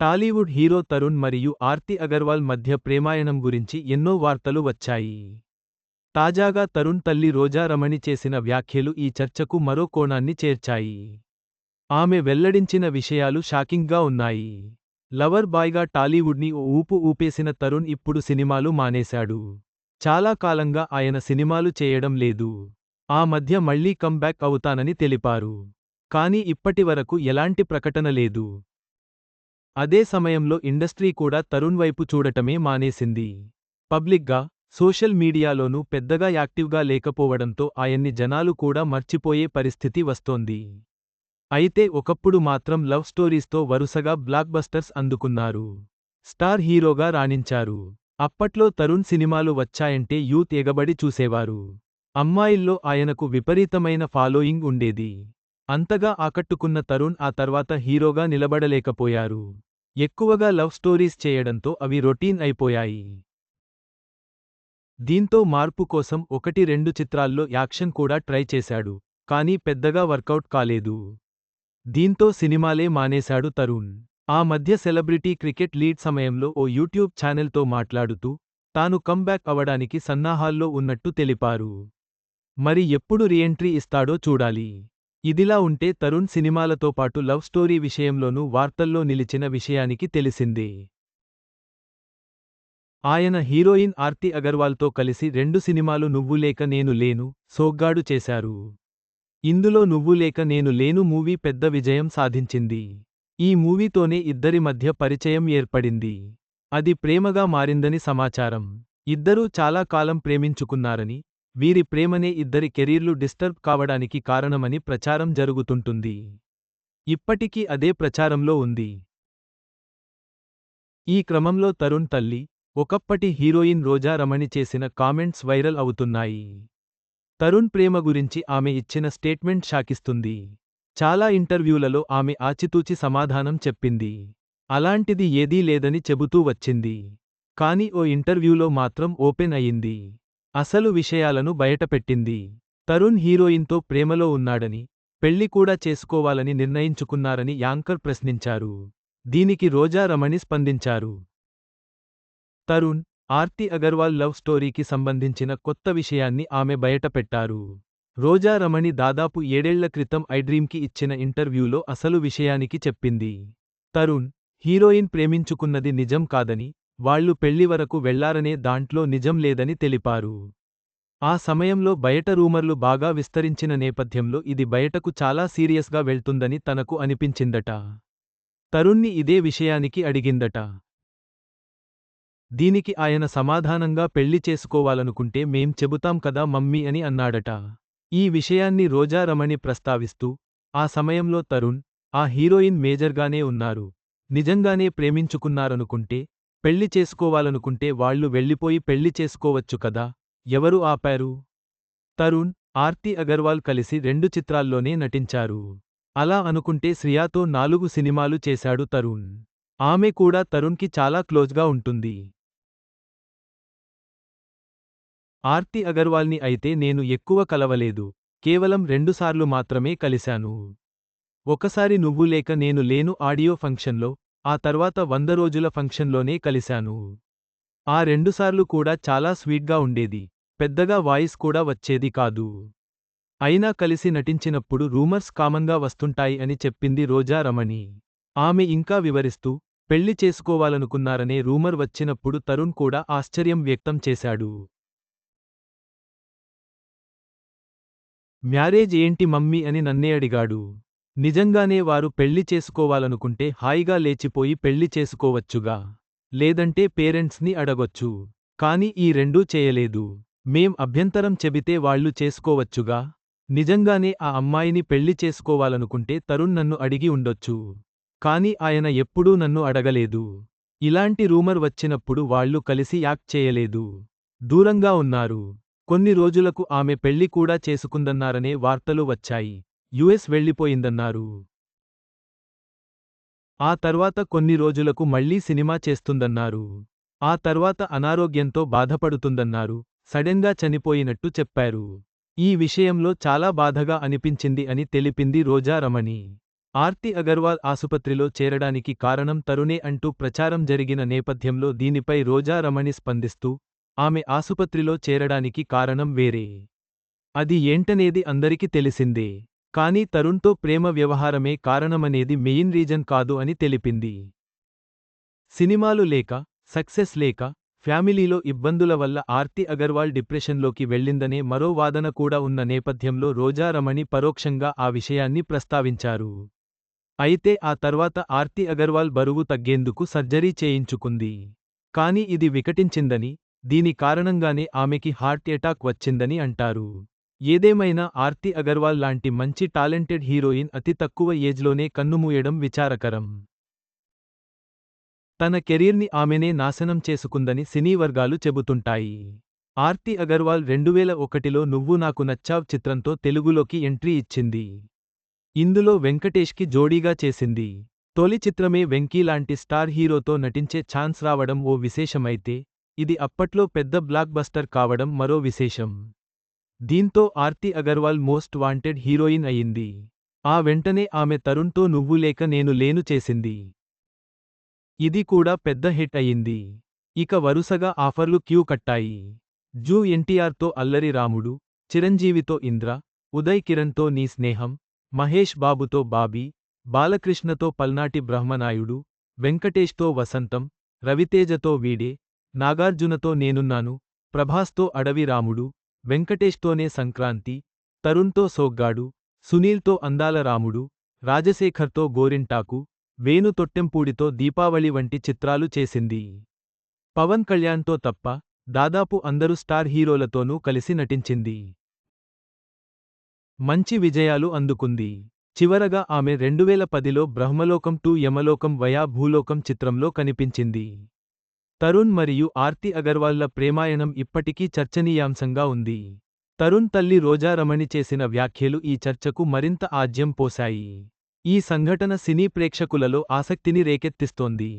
Tollywood hero Tarun మరియు ఆర్తి అగర్వాల్ మధ్య ప్రేమాయణం గురించి ఎన్నో వార్తలు వచ్చాయి. తాజాగా తరుణ్ తల్లి రోజా రమణి చేసిన వ్యాఖ్యలు ఈ చర్చకు మరో కోణాన్ని చేర్చాయి. ఆమె వెల్లడించిన విషయాలు షాకింగ్గా ఉన్నాయి. లవర్ బాయ్గా టాలీవుడ్ని ఓ ఊపు ఊపేసిన తరుణ్ ఇప్పుడు సినిమాలు మానేశాడు. చాలా కాలంగా ఆయన సినిమాలు చేయడం లేదు. ఆ మధ్య మళ్ళీ కమ్బ్యాక్ అవుతానని తెలిపారు. కానీ ఇప్పటివరకు ఎలాంటి ప్రకటన లేదు. అదే సమయంలో ఇండస్ట్రీ కూడా తరుణ్ వైపు చూడటమే మానేసింది. పబ్లిక్గా సోషల్ మీడియాలోనూ పెద్దగా యాక్టివ్గా లేకపోవడంతో ఆయన్ని జనాలు కూడా మర్చిపోయే పరిస్థితి వస్తోంది. అయితే ఒకప్పుడు మాత్రం లవ్ స్టోరీస్తో వరుసగా బ్లాక్బస్టర్స్ అందుకున్నారు. స్టార్ హీరోగా రాణించారు. అప్పట్లో తరుణ్ సినిమాలు వచ్చాయంటే యూత్ ఎగబడి చూసేవారు. అమ్మాయిల్లో ఆయనకు విపరీతమైన ఫాలోయింగ్ ఉండేది. అంతగా ఆకట్టుకున్న తరుణ్ ఆ తర్వాత హీరోగా నిలబడలేకపోయారు. ఎక్కువగా లవ్ స్టోరీస్ చేయడంతో అవి రొటీన్ అయిపోయాయి. దీంతో మార్పు కోసం ఒకటి రెండు చిత్రాల్లో యాక్షన్ కూడా ట్రై చేశాడు కానీ పెద్దగా వర్కౌట్ కాలేదు. దీంతో సినిమాలే మానేశాడు తరుణ్. ఆ మధ్య సెలబ్రిటీ క్రికెట్ లీడ్ సమయంలో ఓ యూట్యూబ్ ఛానెల్తో మాట్లాడుతూ తాను కంబ్యాక్ అవడానికి సన్నాహాల్లో ఉన్నట్టు తెలిపారు. మరి ఎప్పుడు రీఎంట్రీ ఇస్తాడో చూడాలి. ఇదిలా ఉంటే తరుణ్ సినిమాలతో పాటు లవ్ స్టోరీ విషయంలోనూ వార్తల్లో నిలిచిన విషయానికి తెలిసింది. ఆయన హీరోయిన్ ఆర్తి అగర్వాల్తో కలిసి రెండు సినిమాలు నువ్వు లేక నేను లేను సోగ్గాడు చేశారు. ఇందులో నువ్వు లేక నేను లేను మూవీ పెద్ద విజయం సాధించింది. ఈ మూవీతోనే ఇద్దరి మధ్య పరిచయం ఏర్పడింది. అది ప్రేమగా మారిందని సమాచారం. ఇద్దరూ చాలా కాలం ప్రేమించుకున్నారని వీరి ప్రేమనే ఇద్దరి కెరీర్లు డిస్టర్బ్ కావడానికి కారణమని ప్రచారం జరుగుతుంటుంది. ఇప్పటికీ అదే ప్రచారంలో ఉంది. ఈ క్రమంలో తరుణ్ తల్లి ఒకప్పటి హీరోయిన్ రోజా రమణి చేసిన కామెంట్స్ వైరల్ అవుతున్నాయి. తరుణ్ ప్రేమ గురించి ఆమె ఇచ్చిన స్టేట్మెంట్ షాకిస్తుంది. చాలా ఇంటర్వ్యూలలో ఆమె ఆచితూచి సమాధానం చెప్పింది. అలాంటిది ఏదీ లేదని చెబుతూ వచ్చింది. కాని ఓ ఇంటర్వ్యూలో మాత్రం ఓపెన్ అయింది. అసలు విషయాలను బయటపెట్టింది. తరుణ్ హీరోయిన్తో ప్రేమలో ఉన్నాడని పెళ్ళి కూడా చేసుకోవాలని నిర్ణయించుకున్నారని యాంకర్ ప్రశ్నించారు. దీనికి రోజా రమణి స్పందించారు. తరుణ్ ఆర్తి అగర్వాల్ లవ్ స్టోరీకి సంబంధించిన కొత్త విషయాన్ని ఆమె బయటపెట్టారు. రోజా రమణి దాదాపు ఏడేళ్ళ క్రితం ఐడ్రీమ్కి ఇచ్చిన ఇంటర్వ్యూలో అసలు విషయానికి చెప్పింది. తరుణ్ హీరోయిన్ ప్రేమించుకున్నది నిజం కాదని వాళ్ళు పెళ్ళి వరకు వెళ్ళారనే దాంట్లో నిజం లేదని తెలిపారు. ఆ సమయంలో బయట రూమర్లు బాగా విస్తరించిన నేపథ్యంలో ఇది బయటకు చాలా సీరియస్గా వెళ్తుందని తనకు అనిపించిందట. తరుణ్ణి ఇదే విషయానికి అడిగిందట. దీనికి ఆయన సమాధానంగా పెళ్ళి చేసుకోవాలనుకుంటే మేం చెబుతాం కదా మమ్మీ అని అన్నాడట. ఈ విషయాన్ని రోజా రమణి ప్రస్తావిస్తూ ఆ సమయంలో తరుణ్ ఆ హీరోయిన్ మేజర్గానే ఉన్నారు. నిజంగానే ప్రేమించుకున్నారనుకుంటే పెళ్ళి చేసుకోవాలనుకుంటే వాళ్ళు వెళ్ళిపోయి పెళ్ళి చేసుకోవచ్చు కదా? ఎవరు ఆపారు? తరుణ్ ఆర్తి అగర్వాల్ కలిసి రెండు చిత్రాల్లోనే నటించారు. అలా అనుకుంటే శ్రియాతో నాలుగు సినిమాలు చేశాడు తరుణ్. ఆమె కూడా తరుణ్కి చాలా క్లోజ్గా ఉంటుంది. ఆర్తి అగర్వాల్ని అయితే నేను ఎక్కువ కలవలేదు. కేవలం రెండుసార్లు మాత్రమే కలిశాను. ఒకసారి నువ్వు లేక నేను లేను ఆడియో ఫంక్షన్లో ఆ తర్వాత వంద రోజుల ఫంక్షన్లోనే కలిశాను. ఆ రెండుసార్లు కూడా చాలా స్వీట్గా ఉండేది. పెద్దగా వాయిస్ కూడా వచ్చేది కాదు. అయినా కలిసి నటించినప్పుడు రూమర్స్ కామన్గా వస్తుంటాయి అని చెప్పింది రోజా రమణి. ఆమె ఇంకా వివరిస్తూ పెళ్ళి చేసుకోవాలనుకున్నారనే రూమర్ వచ్చినప్పుడు తరుణ్ కూడా ఆశ్చర్యం వ్యక్తం చేశాడు. మ్యారేజ్ ఏంటి మమ్మీ? అని నన్నే అడిగాడు. నిజంగానే వారు పెళ్ళి చేసుకోవాలనుకుంటే హాయిగా లేచిపోయి పెళ్ళి చేసుకోవచ్చుగా. లేదంటే పేరెంట్స్ని అడగొచ్చు. కాని ఈ రెండూ చేయలేదు. మేం అభ్యంతరం చెబితే వాళ్ళు చేసుకోవచ్చుగా. నిజంగానే ఆ అమ్మాయిని పెళ్ళి చేసుకోవాలనుకుంటే తరుణ్ నన్ను అడిగి ఉండొచ్చు. కాని ఆయన ఎప్పుడూ నన్ను అడగలేదు. ఇలాంటి రూమర్ వచ్చినప్పుడు వాళ్ళు కలిసి యాక్ట్ చేయలేదు. దూరంగా ఉన్నారు. కొన్ని రోజులకు ఆమె పెళ్ళి కూడా చేసుకుందన్నారనే వార్తలు వచ్చాయి. యుఎస్ వెళ్ళిపోయిందన్నారు ఆ తర్వాత కొన్ని రోజులకు మళ్ళీ సినిమా చేస్తుందన్నారు. ఆ తర్వాత అనారోగ్యంతో బాధపడుతుందన్నారు. సడెన్గా చనిపోయినట్టు చెప్పారు. ఈ విషయంలో చాలా బాధగా అనిపించింది అని తెలిపింది రోజా రమణి. ఆర్తి అగర్వాల్ ఆసుపత్రిలో చేరడానికి కారణం తరుణే అంటూ ప్రచారం జరిగిన నేపథ్యంలో దీనిపై రోజారమణి స్పందిస్తూ ఆమె ఆసుపత్రిలో చేరడానికి కారణం వేరే. అది ఏంటనేది అందరికి తెలిసిందే. కానీ తరుణ్తో ప్రేమ వ్యవహారమే కారణమనేది మెయిన్ రీజన్ కాదు అని తెలిపింది. సినిమాలు లేక సక్సెస్ లేక ఫ్యామిలీలో ఇబ్బందుల వల్ల ఆర్తి అగర్వాల్ డిప్రెషన్లోకి వెళ్ళిందనే మరో వాదన కూడా ఉన్న నేపథ్యంలో రోజా రమణి పరోక్షంగా ఆ విషయాన్ని ప్రస్తావించారు. అయితే ఆ తర్వాత ఆర్తి అగర్వాల్ బరువు తగ్గేందుకు సర్జరీ చేయించుకుంది. కాని ఇది వికటించిందని దీని కారణంగానే ఆమెకి హార్ట్ ఎటాక్ వచ్చిందని అంటారు. ఏదేమైనా ఆర్తి అగర్వాల్ లాంటి మంచి టాలెంటెడ్ హీరోయిన్ అతి తక్కువ ఏజ్లోనే కన్నుమూయడం విచారకరం. తన కెరీర్ని ఆమెనే నాశనం చేసుకుందని సినీ వర్గాలు చెబుతుంటాయి. ఆర్తి అగర్వాల్ రెండువేల ఒకటిలో నువ్వు నాకు నచ్చావ్ చిత్రంతో తెలుగులోకి ఎంట్రీ ఇచ్చింది. ఇందులో వెంకటేష్కి జోడీగా చేసింది. తొలి చిత్రమే వెంకీ లాంటి స్టార్ హీరోతో నటించే ఛాన్స్ రావడం ఓ విశేషమైతే ఇది అప్పట్లో పెద్ద బ్లాక్ బస్టర్ కావడం మరో విశేషం. దీంతో Aarti Agarwal most wanted heroine అయింది ఆ వెంటనే ఆమె తరుణ్తో నువ్వు లేక నేను లేను చేసింది. ఇది కూడా పెద్ద హిట్ అయింది ఇక వరుసగా ఆఫర్లు క్యూ కట్టాయి. జూ ఎన్టీఆర్తో అల్లరి రాముడు చిరంజీవితో ఇంద్ర ఉదయ్ కిరణ్తో నీ స్నేహం మహేష్ బాబుతో బాబీ బాలకృష్ణతో పల్నాటి బ్రహ్మనాయుడు వెంకటేష్తో వసంతం రవితేజతో వీడే నాగార్జునతో నేనున్నాను ప్రభాస్తో అడవి రాముడు వెంకటేష్తోనే సంక్రాంతి తరుణ్తో సోగ్గాడు సునీల్తో అందాల రాముడు రాజశేఖర్తో గోరింటాకు వేణు తొట్టెంపూడితో దీపావళి వంటి చిత్రాలు చేసింది. పవన్ కళ్యాణ్తో తప్ప దాదాపు అందరు స్టార్ హీరోలతోనూ కలిసి నటించింది. మంచి విజయాలు అందుకుంది. చివరగా ఆమె రెండువేల పదిలో బ్రహ్మలోకం టూ యమలోకం వయా భూలోకం చిత్రంలో కనిపించింది. తరుణ్ మరియు ఆర్తి అగర్వాల్ల ప్రేమాయణం ఇప్పటికీ చర్చనీయాంశంగా ఉంది. తరుణ్ తల్లి రోజారమణి చేసిన వ్యాఖ్యలు ఈ చర్చకు మరింత ఆజ్యం పోశాయి. ఈ సంఘటన సినీ ప్రేక్షకులలో ఆసక్తిని రేకెత్తిస్తోంది.